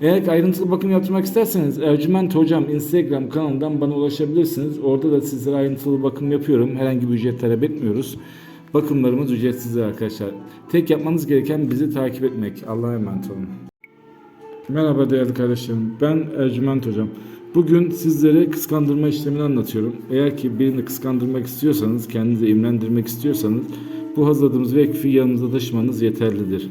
Eğer ayrıntılı bakım yaptırmak isterseniz Ercüment Hocam Instagram kanalından bana ulaşabilirsiniz. Orada da sizlere ayrıntılı bakım yapıyorum. Herhangi bir ücret talep etmiyoruz. Bakımlarımız ücretsizdir arkadaşlar. Tek yapmanız gereken bizi takip etmek. Allah'a emanet olun. Merhaba değerli kardeşlerim. Ben Ercüment Hocam. Bugün sizlere kıskandırma işlemini anlatıyorum. Eğer ki birini kıskandırmak istiyorsanız, kendinizi imlendirmek istiyorsanız bu hazırladığımız vekfi yanınızda taşımanız yeterlidir.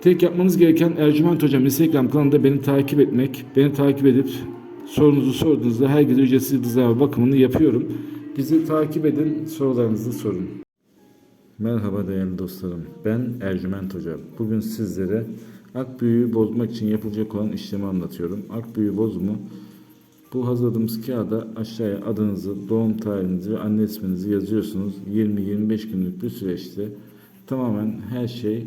Tek yapmanız gereken Ercüment Hocam Instagram kanalında beni takip etmek. Beni takip edip sorunuzu sorduğunuzda herkese ücretsiz yıldız zarfa bakımını yapıyorum. Bizi takip edin, sorularınızı sorun. Merhaba değerli dostlarım. Ben Ercüment Hoca. Bugün sizlere ak büyüğü bozmak için yapılacak olan işlemi anlatıyorum. Ak büyüğü bozumu bu hazırladığımız kağıda aşağıya adınızı, doğum tarihinizi ve anne isminizi yazıyorsunuz. 20-25 günlük bir süreçte tamamen her şey